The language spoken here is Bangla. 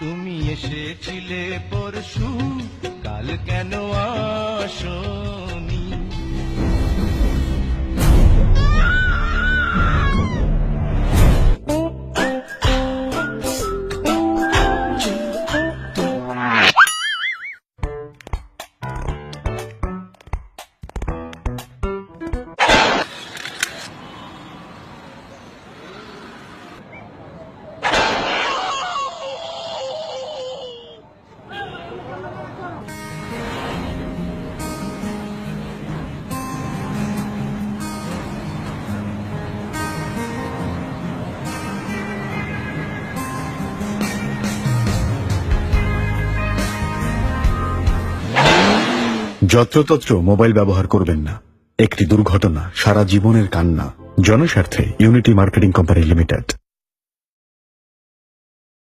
তুমি এসেছিলে পরশু কাল কেন আসনি যত্রতত্র মোবাইল ব্যবহার করবেন না। একটি দুর্ঘটনা, সারা জীবনের কান্না। জনস্বার্থে ইউনিটি মার্কেটিং কোম্পানি লিমিটেড